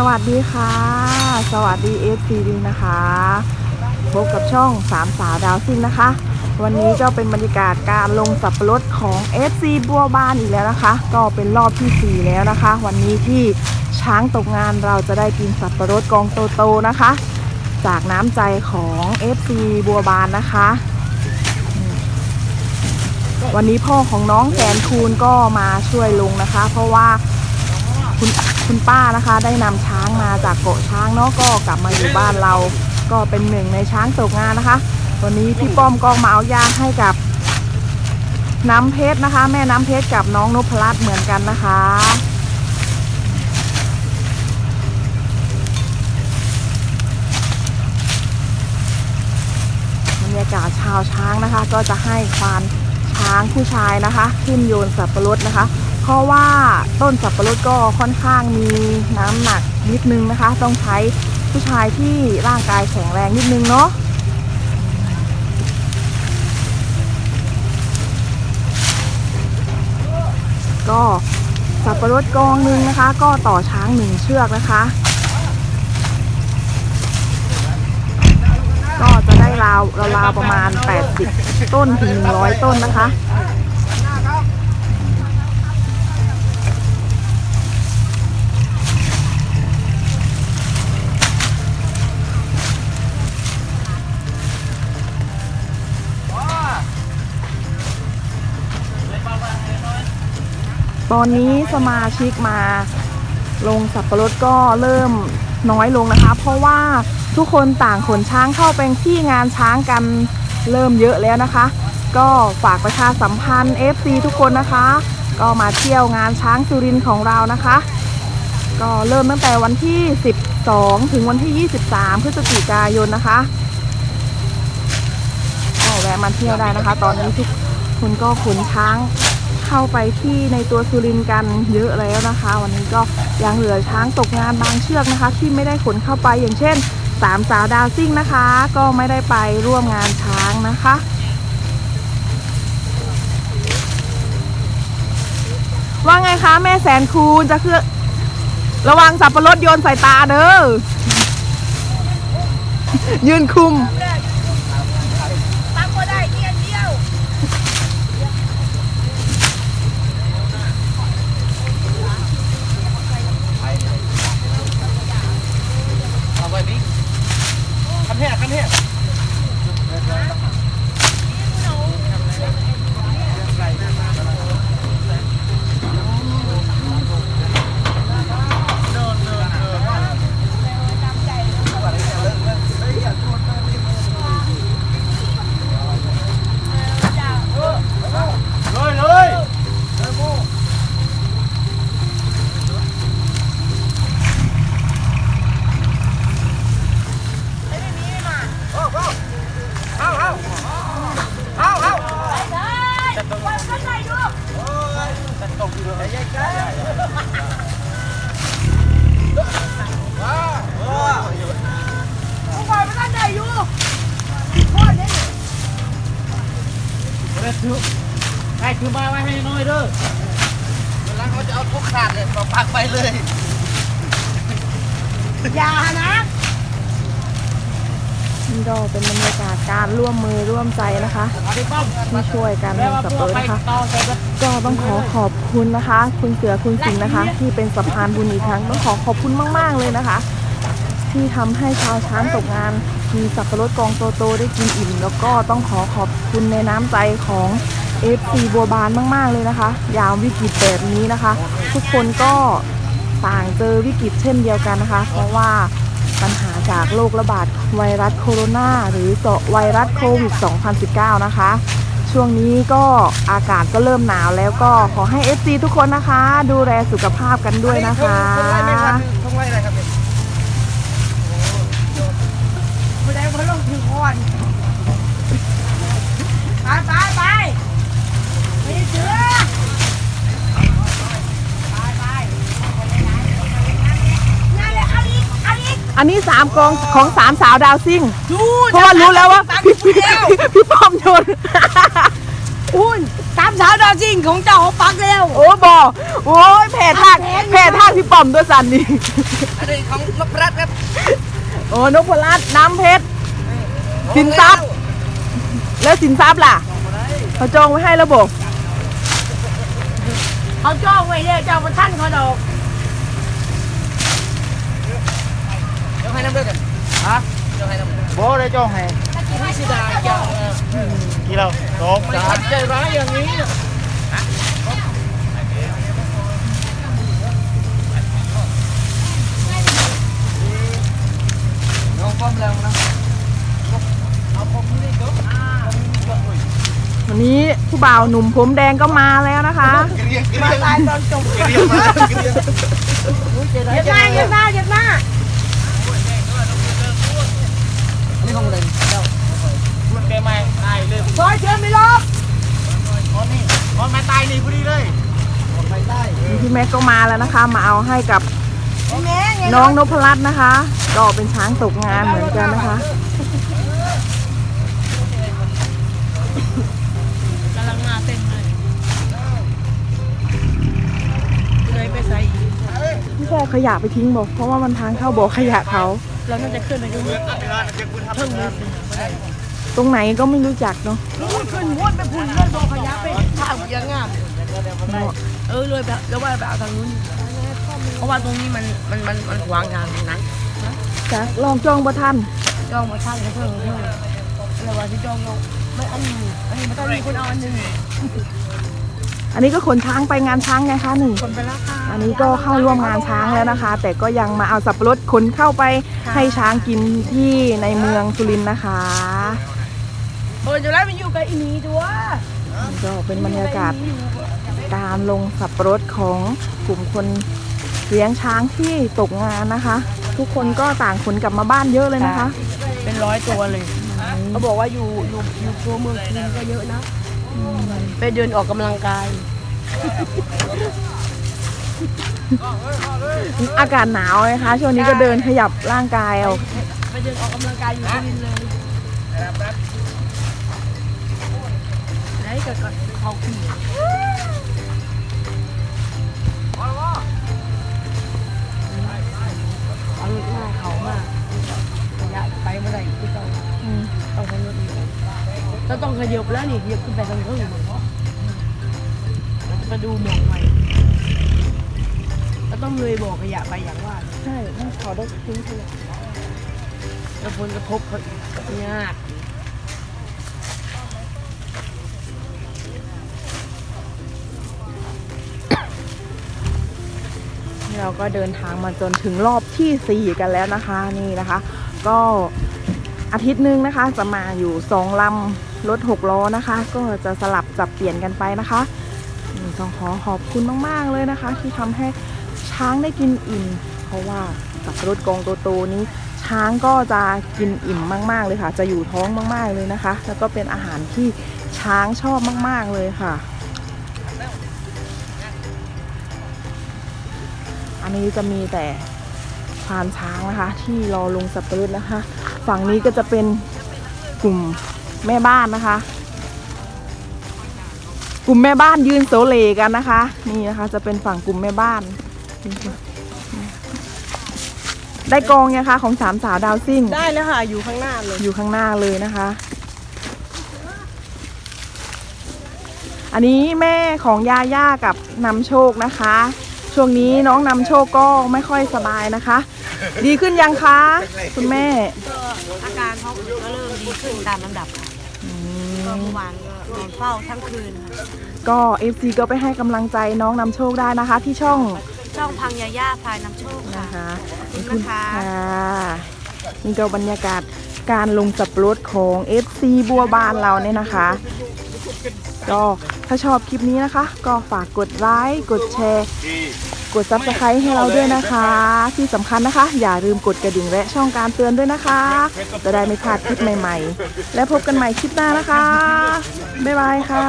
สวัสดีค่ะ สวัสดีเอฟซีดีนะคะพบกับช่องสามสาวดาวซิ่งนะคะ วันนี้ก็เป็นบรรยากาศการลงสับปะรดของ FC บัวบานอีกแล้วนะคะ ก็เป็นรอบที่ 4 แล้วนะคะ วันนี้ที่ช้างตกงานเราจะได้กินสับปะรดกองโตๆนะคะ จากน้ำใจของ FC บัวบานนะคะ วันนี้พ่อของน้องแสนคูณก็มาช่วยลงนะคะ เพราะว่า คุณคุณป้านะคะ ได้นำช้างมาจากเกาะช้างเนาะก็กลับมาอยู่บ้านเราก็เป็นหนึ่งในช้างตกงานนะคะ วันนี้พี่ป้อมก็มาเอายาให้กับน้ำเพชรนะคะ แม่น้ำเพชรกับน้องนพรัตน์เหมือนกันนะคะบรรยากาศชาวช้างนะคะ ก็จะให้ควานช้างผู้ชายนะคะ ขึ้นโยนสับปะรดนะคะ ราะว่าต้นสับปะรดก็ค่อนข้างมีน้ำหนักนิดนึงนะคะ ต้องใช้ผู้ชายที่ร่างกายแข็งแรงนิดนึงเนาะก็สับปะรดกองหนึงนะคะ ก็ต่อช้างหนึ่งเชือกนะคะ ก็จะได้ราวราวประมาณ 80 ต้นถึง 100 ต้นนะคะ ตอนนี้สมาชิกมาลงสับปะรดก็เริ่มน้อยลงนะคะ เพราะว่าทุกคนต่างขนช้างเข้าไปที่งานช้างกันเริ่มเยอะแล้วนะคะ ก็ฝากประชาสัมพันธ์ FC ทุกคนนะคะ ก็มาเที่ยวงานช้างสุรินทร์ของเรานะคะ ก็เริ่มตั้งแต่วันที่ 12 ถึงวันที่ 23 พฤศจิกายนนะคะก็แวะมาเที่ยวได้นะคะ ตอนนี้ทุกคนก็ขนช้าง เข้าไปที่ในตัวสุรินกันเยอะแล้วนะคะ วันนี้ก็ยังเหลือช้างตกงานบางเชือกนะคะ ที่ไม่ได้ขนเข้าไปอย่างเช่นสามสาวดาวซิ่งนะคะ ก็ไม่ได้ไปร่วมงานช้างนะคะว่าไงคะแม่แสนคูณจะเคลื่อระวังสับปะรดโยนใส่ตาเด้อยืนคุม ตั้งก็ได้เดียวเดียว เอาไว้บิ๊กคันแท้คันแท้ เลยเลย วันก็ได้ดูผู้บอลไม่ได้อยู่โคตรเลย เดี๋ยว ถือให้ถือมาไว้ให้น้อยเด้อเวลาเขาจะเอาทุกขาดเลยเราปักไปเลยอย่านะนี่ก็เป็นบรรยากาศการร่วมมือร่วมใจนะคะ เอาดิป้อมที่ช่วยกันแล้ลวงว่าสับพวปะกรดไปนะคะ ต่อไปก็ก็ต้องขอขอบคุณนะคะ คุณเสือคุณสิงห์นะคะ ที่เป็นสะพานบุญอีกครั้งต้องขอขอบคุณมาก ๆ เลยนะคะ ที่ทำให้ชาวช้างตกงาน มีสับปะรดกองโตๆได้กินอิ่ม แล้วก็ต้องขอขอบคุณในน้ำใจของ FC บัวบานมากๆเลยนะคะ ยามวิกฤตแบบนี้นะคะ ทุกคนก็ต่างเจอวิกฤตเช่นเดียวกันนะคะ เพราะว่าปัญหาจากโรคระบาดไวรัสโคโรนาหรือไวรัสโควิด 2019 นะคะ ช่วงนี้ก็อากาศก็เริ่มหนาวแล้วก็ขอให้ FC ทุกคนนะคะ ดูแลสุขภาพกันด้วยนะคะ ทงไล่ไหมครับทงไล่อะไรครับ ไม่ได้เขาลงถึง ก่อนไปไปไปมีเสือไปไปนั่นแหละเอาอีกเอาอีกอันนี้สามกองของสามสาวดาวซิ่งดูเพราะว่ารู้แล้วว่าตามพี่พี่พี่เดียวพี่ป้อมโยนอุ้ยตามสาวดาวจริงลิงของเจ้าเขาปักแล้ว โอ้บอโอ้ยแผ่ทางแผ่ทางพี่ป้อมตัวสันนี่อันนี้ของนพรัตน์ครับ โอ้นพรัตน์น้ำเพชร สินทรัพย์ แล้วสินทรัพย์ล่ะ เขาจองไว้ให้แล้วบอกเขาจ้องไว้เลยเจ้ามาท่านเขาดอกเดี๋ยวให้น้ำเดือดกันฮะเดี๋ยวให้น้ำเดือดบ่ได้จ้องให้ไม่ใช่ดาจังกี่เราสองไม่สามทำใจร้ายอย่างนี้นะน้องป้อมแล้วนะเอาผมนี่ก็ วันนี้ผู้บ่าวหนุ่มผมแดงก็มาแล้วนะคะมาตายตอนจบเรียกมาเรียกเย็ดมาเย็ดมาเย็ดมาอันนี้องอะไรเจ้าคุณแกมาตายเลยซอยเชิญไม่รอบอ๋อนี่อ๋อมาตายนี่พอดีเลยไปใต้พี่แม็กก็มาแล้วนะคะ มาเอาให้กับน้องนพรัตน์นะคะ ก็เป็นช้างตกงานเหมือนกันนะคะ กำลังมาเต็มเลยเลยไปใส่อีกไม่ใช่เอาขยะไปทิ้งบอก เพราะว่ามันทางเข้าบ่อขยะเขา เราน่าจะขึ้นไปดูเพิ่งมีตรงไหนก็ไม่รู้จักเนาะพูดขึ้นวนไปพุ่นเลื่อนบ่อขยะไปทางยังงามเออเลยแบบแล้วว่าไปเอาทางนู้นเพราะว่าตรงนี้มันมันมันมันขวางทางนั้นจ้ะลองจองบ่ทันจองมาท่านกันเพิ่มเพิ่มแล้วว่าที่จองเรา ไม่อันนี้อันนี้มันต้องมีคนเอาอันหนึ่งอันนี้ก็ขนช้างไปงานช้างไงคะหนึ่ง คนไปราคาอันนี้ก็เข้าร่วมงานช้างแล้วนะคะ แต่ก็ยังมาเอาสับปะรดขนเข้าไปให้ช้างกินที่ในเมืองสุรินทร์นะคะเออจะได้มันอยู่กับอีนี้ตัวก็เป็นบรรยากาศการลงสับปะรดของกลุ่มคนเลี้ยงช้างที่ตกงานนะคะ ทุกคนก็ต่างขนกลับมาบ้านเยอะเลยนะคะ เป็นร้อยตัวเลย เขาบอกว่าอยู่อยู่อยู่ตัวเมืองจีนก็เยอะนะ ไปเดินออกกำลังกาย อากาศหนาวนะคะ ช่วงนี้ก็เดินขยับร่างกายเอาไปเดินออกกำลังกายอยู่จีนเลยไหนก็ก็เขาขี่เอารถหน้าเขามาก แล้วต้องขยับแล้วนี่ขยับขึ้นไปทางนู้นเราจะมาดูหมองใหม่แล้วต้องเลยบอกขยะไปอย่างว่า ใช่ให้เขาได้ทิ้งขยะแล้วผลกระทบเขาอีกยากเราก็เดินทางมาจนถึงรอบที่ 4 กันแล้วนะคะนี่นะคะ ก็อาทิตย์หนึงนะคะจะมาอยู่สองลำ รถหกล้อนะคะ ก็จะสลับจับเปลี่ยนกันไปนะคะต้องขอขอบคุณมาก ๆ เลยนะคะ ที่ทำให้ช้างได้กินอิ่ม เพราะว่าสับรดกองโตๆนี้ช้างก็จะกินอิ่มมาก ๆ เลยค่ะ จะอยู่ท้องมาก ๆ เลยนะคะ แล้วก็เป็นอาหารที่ช้างชอบมาก ๆ เลยค่ะ อันนี้จะมีแต่ควานช้างนะคะ ที่รอลงสับปะรดนะคะ ฝั่งนี้ก็จะเป็นกลุ่ม แม่บ้านนะคะ กลุ่มแม่บ้านยืนโซเลกันนะคะ นี่นะคะ จะเป็นฝั่งกลุ่มแม่บ้าน ได้กองยังคะของสามสาวดาวซิ่ง ได้แล้วค่ะ อยู่ข้างหน้าเลย อยู่ข้างหน้าเลยนะคะ อันนี้แม่ของยาย่ากับนำโชคนะคะ ช่วงนี้น้องนำโชคก็ไม่ค่อยสบายนะคะ ดีขึ้นยังคะ คุณแม่ก็อาการเขาก็เริ่มดีขึ้นตามลำดับค่ะอืมก็เมื่อวานก็นอนเฝ้าทั้งคืนค่ะก็ FC ก็ไปให้กำลังใจน้องนำโชคได้นะคะ ที่ช่องช่องพังยาย่าพลายน้ำโชคค่ะนะคะขอบคุณนะคะนี่ก็บรรยากาศการลงสับปะรดของ FC บัวบานเราเนี่ยนะคะ ก็ถ้าชอบคลิปนี้นะคะ ก็ฝากกดไลค์กดแชร์ กด subscribe ให้เราด้วยนะคะ ที่สำคัญนะคะ อย่าลืมกดกระดิ่งและช่องการเตือนด้วยนะคะ จะได้ไม่พลาดคลิปใหม่ ๆ และพบกันใหม่คลิปหน้านะคะ บ๊ายบายค่ะ